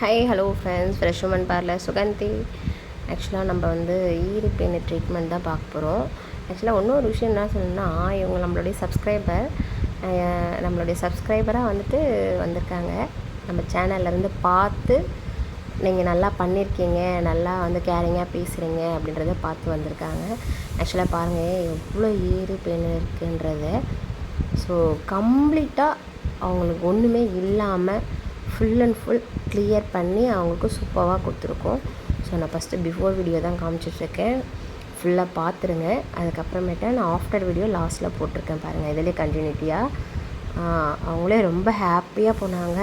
Hi hello friends fresh woman parlour Suganthi ஆக்சுவலாக நம்ம வந்து ஈரப்பெண்ணு ட்ரீட்மெண்ட் தான் பார்க்க போகிறோம் ஆக்சுவலாக இன்னொரு விஷயம் என்ன சொல்லணும்னா இவங்க நம்மளுடைய சப்ஸ்கிரைபர் நம்மளுடைய சப்ஸ்கிரைபராக வந்துட்டு வந்திருக்காங்க. நம்ம சேனல்லேருந்து பார்த்து நீங்கள் நல்லா பண்ணியிருக்கீங்க நல்லா வந்து கேரிங்காக பேசுகிறீங்க அப்படின்றத பார்த்து வந்திருக்காங்க. ஆக்சுவலாக பாருங்கள் எவ்வளோ ஈறு பெண் இருக்குன்றத ஸோ கம்ப்ளீட்டாக அவங்களுக்கு ஒன்றுமே இல்லாமல் ஃபுல் அண்ட் ஃபுல் கிளியர் பண்ணி அவங்களுக்கு சூப்பராக கொடுத்துருக்கோம். ஸோ நான் ஃபஸ்ட்டு பிஃபோர் வீடியோ தான் காமிச்சிட்ருக்கேன். ஃபுல்லாக பார்த்துருங்க. அதுக்கப்புறமேட்டா நான் ஆஃப்டர் வீடியோ லாஸ்ட்டில் போட்டிருக்கேன் பாருங்கள் இதிலே கண்டினியூட்டியாக அவங்களே ரொம்ப ஹாப்பியாக போனாங்க.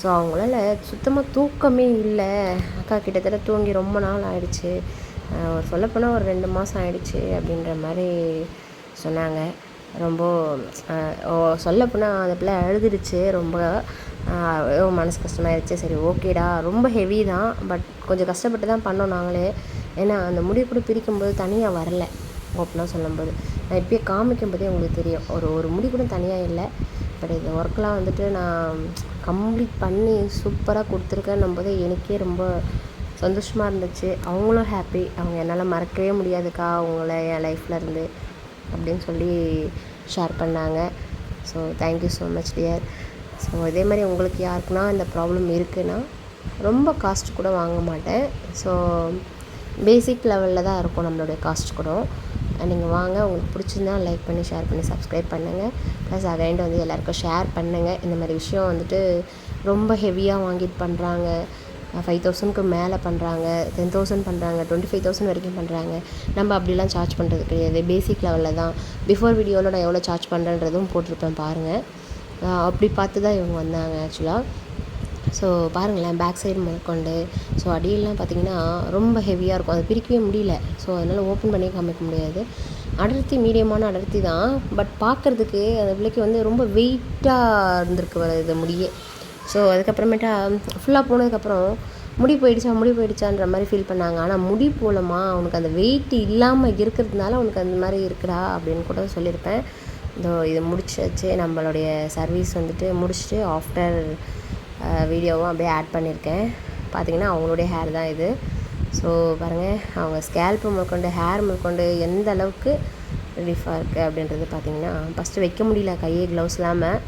ஸோ அவங்களால சுத்தமாக தூக்கமே இல்லை. அக்கா கிட்டத்தட்ட தூங்கி ரொம்ப நாள் ஆயிடுச்சு. சொல்லப்போனால் ஒரு ரெண்டு மாதம் ஆயிடுச்சு அப்படின்ற மாதிரி சொன்னாங்க. ரொம்ப சொல்லப்போனால் அந்த பிள்ளை அழுதுடுச்சு. ரொம்ப மனசு கஷ்டமாயிருச்சு. சரி ஓகேடா. ரொம்ப ஹெவி தான். பட் கொஞ்சம் கஷ்டப்பட்டு தான் பண்ணோம் நாங்களே. ஏன்னா அந்த முடி கூட பிரிக்கும்போது தனியாக வரல. அப்படிலாம் சொல்லும்போது. நான் இப்போயே காமிக்கும் போதே உங்களுக்கு தெரியும். ஒரு ஒரு முடி கூட தனியாக இல்லை. பட் இந்த ஒர்க்கெலாம் வந்துட்டு நான் கம்ப்ளீட் பண்ணி சூப்பராக கொடுத்துருக்கேன்னும் போது எனக்கே ரொம்ப சந்தோஷமாக இருந்துச்சு. அவங்களும் ஹாப்பி அவங்க என்னால் மறக்கவே முடியாதுக்கா. அவங்கள என் லைஃப்பில் இருந்து அப்படின்னு சொல்லி ஷேர் பண்ணாங்க. So thank you so much dear so இதே மாதிரி உங்களுக்கு யாருக்குன்னா இந்த ப்ராப்ளம் இருக்குன்னா ரொம்ப காஸ்ட் கூட வாங்க மாட்டேன். ஸோ பேசிக் லெவலில் தான் இருக்கும் நம்மளுடைய காஸ்ட் கூட. நீங்கள் வாங்க உங்களுக்கு பிடிச்சிருந்தா லைக் பண்ணி ஷேர் பண்ணி சப்ஸ்கிரைப் பண்ணுங்கள் ப்ளஸ் அகைண்ட் வந்து எல்லாேருக்கும் ஷேர் பண்ணுங்கள் இந்த மாதிரி விஷயம் வந்துட்டு ரொம்ப ஹெவியாக வாங்கிட்டு பண்ணுறாங்க ஃபைவ் தௌசண்ட்க்கு மேலே பண்ணுறாங்க டென் தௌசண்ட் பண்ணுறாங்க டுவெண்ட்டி ஃபைவ் தௌசண்ட் வரைக்கும் பண்ணுறாங்க நம்ம அப்படிலாம் சார்ஜ் பண்ணுறது கிடையாது. பேசிக் லெவலில் தான். பிஃபோர் வீடியோவில் நான் எவ்வளோ சார்ஜ் பண்ணுறன்றதும் போட்டிருப்பேன் பாருங்கள் அப்படி பார்த்து தான் இவங்க வந்தாங்க ஆக்சுவலாக ஸோ பாருங்களேன் பேக் சைடு முதற்கொண்டு ஸோ அடியெல்லாம் பார்த்திங்கன்னா ரொம்ப ஹெவியாக இருக்கும். அதை பிரிக்கவே முடியல. ஸோ அதனால் ஓப்பன் பண்ணி காமிக்க முடியாது. அடர்த்தி மீடியமான அடர்த்தி தான். பட் பார்க்குறதுக்கு அந்த பிள்ளைக்கு வந்து ரொம்ப வெயிட்டாக இருந்திருக்கு வர இது முடியே. ஸோ அதுக்கப்புறமேட்டா ஃபுல்லாக போனதுக்கப்புறம் முடி போயிடுச்சா முடி போயிடுச்சான்ற மாதிரி ஃபீல் பண்ணாங்க. ஆனால் முடி போலமா அவனுக்கு அந்த வெயிட் இல்லாமல் இருக்கிறதுனால அவனுக்கு அந்த மாதிரி இருக்குடா அப்படின்னு கூட சொல்லியிருப்பேன். இதோ இது முடிச்சாச்சு நம்மளுடைய சர்வீஸ் வந்துட்டு முடிச்சுட்டு ஆஃப்டர் வீடியோவும் அப்படியே ஆட் பண்ணியிருக்கேன். பார்த்தீங்கன்னா அவங்களுடைய ஹேர் தான் இது. ஸோ பாருங்கள் அவங்க ஸ்கேல்ப்பு முதற்கொண்டு ஹேர் முதற்கொண்டு எந்த அளவுக்கு ரிலீஃபாக இருக்குது அப்படின்றது பார்த்திங்கன்னா ஃபஸ்ட்டு வைக்க முடியல கையை க்ளவுஸ் இல்லாமல்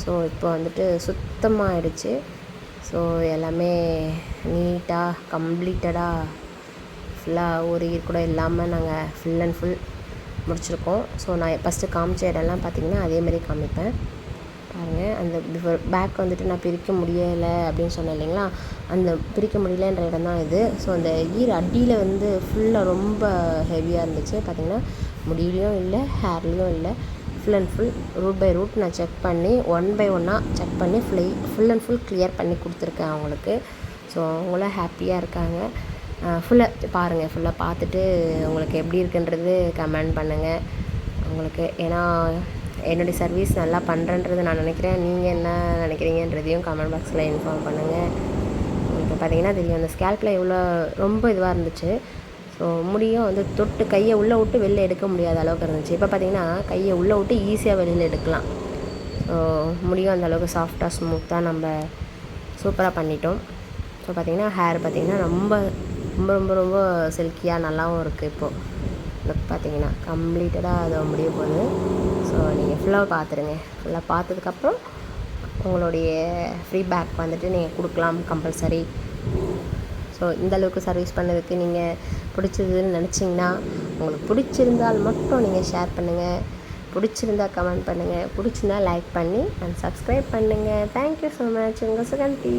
ஸோ இப்போ வந்துட்டு சுத்தமாக ஆயிடுச்சு. ஸோ எல்லாமே நீட்டாக கம்ப்ளீட்டடாக ஃபுல்லாக ஒரு ஈர் கூட இல்லாமல் நாங்கள் ஃபுல் அண்ட் ஃபுல் முடிச்சிருக்கோம். ஸோ நான் ஃபஸ்ட்டு காமிச்ச இடம்லாம் பார்த்திங்கன்னா அதேமாதிரி காமிப்பேன். பாருங்கள் அந்த பிஃபோர் பேக் வந்துட்டு நான் பிரிக்க முடியலை அப்படின்னு சொன்னேன் இல்லைங்களா? அந்த பிரிக்க முடியலன்ற இடம் தான் இது. ஸோ அந்த ஈர் அடியில் வந்து ஃபுல்லாக ரொம்ப ஹெவியாக இருந்துச்சு. பார்த்திங்கன்னா முடியலையும் இல்லை ஹேர்லேயும் இல்லை. Full and full root by root நான் செக் பண்ணி ஒன் பை ஒன்னாக செக் பண்ணி full full and full clear பண்ணி கொடுத்துருக்கேன் அவங்களுக்கு. ஸோ அவங்களும் ஹாப்பியாக இருக்காங்க. ஃபுல்லாக பாருங்கள் ஃபுல்லாக பார்த்துட்டு உங்களுக்கு எப்படி இருக்குன்றது கமெண்ட் பண்ணுங்கள் உங்களுக்கு ஏன்னா என்னுடைய சர்வீஸ் நல்லா பண்ணுறேன்றது நான் நினைக்கிறேன். நீங்கள் என்ன நினைக்கிறீங்கன்றதையும் கமெண்ட் பாக்ஸில் இன்ஃபார்ம் பண்ணுங்கள் இப்போ பார்த்தீங்கன்னா தெரியும் அந்த ஸ்கேல்பில் எவ்வளோ ரொம்ப இதுவாக இருந்துச்சு. ஸோ முடியும் வந்து தொட்டு கையை உள்ளே விட்டு வெளில எடுக்க முடியாத அளவுக்கு இருந்துச்சு. இப்போ பார்த்தீங்கன்னா கையை உள்ளே விட்டு ஈஸியாக வெளியில் எடுக்கலாம். ஸோ முடியும் அந்த அளவுக்கு சாஃப்டாக ஸ்மூத்தாக நம்ம சூப்பராக பண்ணிட்டோம். ஸோ பார்த்திங்கன்னா ஹேர் பார்த்திங்கன்னா ரொம்ப ரொம்ப ரொம்ப ரொம்ப சில்கியாக நல்லாவும் இருக்குது இப்போது லுக் பார்த்திங்கன்னா கம்ப்ளீட்டடாக அதை முடிய போகுது. ஸோ நீங்கள் ஃபுல்லாக பார்த்துருங்க ஃபுல்லாக பார்த்ததுக்கப்புறம் உங்களுடைய ஃபீட்பேக் வந்துட்டு நீங்கள் கொடுக்கலாம் கம்பல்சரி ஸோ இந்தளவுக்கு சர்வீஸ் பண்ணதுக்கு நீங்கள் பிடிச்சதுன்னு நினச்சிங்கன்னா உங்களுக்கு பிடிச்சிருந்தால் மட்டும் நீங்கள் ஷேர் பண்ணுங்கள் பிடிச்சிருந்தா கமெண்ட் பண்ணுங்கள் பிடிச்சிருந்தா லைக் பண்ணி அண்ட் சப்ஸ்கிரைப் பண்ணுங்கள் தேங்க்யூ ஸோ மச் உங்கள் சுகந்தி.